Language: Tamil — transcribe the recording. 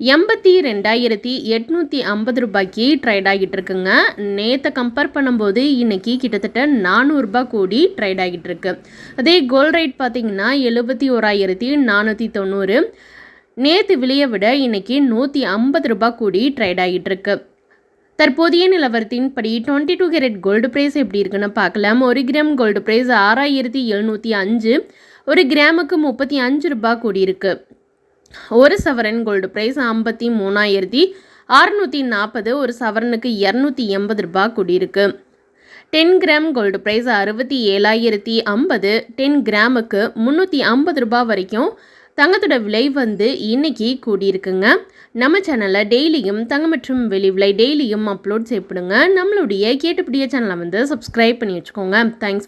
எண்பத்தி ரெண்டாயிரத்தி எட்நூற்றி ஐம்பது ரூபாய்க்கு ட்ரேட் ஆகிட்டு இருக்குங்க நேற்றை கம்பேர் பண்ணும்போது இன்றைக்கி கிட்டத்தட்ட நானூறுரூபா கூடி ட்ரேட் ஆகிட்டு இருக்கு அதே கோல்ட் ரேட் பார்த்திங்கன்னா எழுபத்தி ஓராயிரத்தி நானூற்றி தொண்ணூறு. நேற்று விலையை விட இன்றைக்கி நூற்றி ஐம்பது ரூபாய் கூடி ட்ரேட் ஆகிட்டு இருக்கு தற்போதைய நிலவரத்தின்படி twenty two carat gold price எப்படி இருக்குன்னு பார்க்கலாம். ஒரு கிராம் கோல்டு ப்ரைஸ் ஆறாயிரத்தி எழுநூற்றி அஞ்சு. ஒரு கிராமுக்கு முப்பத்தி அஞ்சு ரூபாய் கூடியிருக்கு ஒரு சவரன் கோல்டு ப்ரைஸ் ஐம்பத்தி மூணாயிரத்தி அறுநூற்றி நாற்பது ஒரு சவரனுக்கு இரநூத்தி எண்பது ரூபாய் கூடியிருக்கு. டென் கிராம் கோல்டு ப்ரைஸ் அறுபத்தி ஏழாயிரத்தி ஐம்பது டென் கிராமுக்கு முந்நூற்றி ஐம்பது ரூபாய் வரைக்கும் தங்கத்தோட விலை வந்து இன்னைக்கு கூடியிருக்குங்க. நம்ம சேனலில் டெய்லியும் தங்கம் மற்றும் வெளி விலை டெய்லியும் அப்லோட் செய்யப்படுங்க. நம்மளுடைய கேட்டுப்படிய சேனலை வந்து சப்ஸ்கிரைப் பண்ணி வச்சுக்கோங்க. தேங்க்ஸ்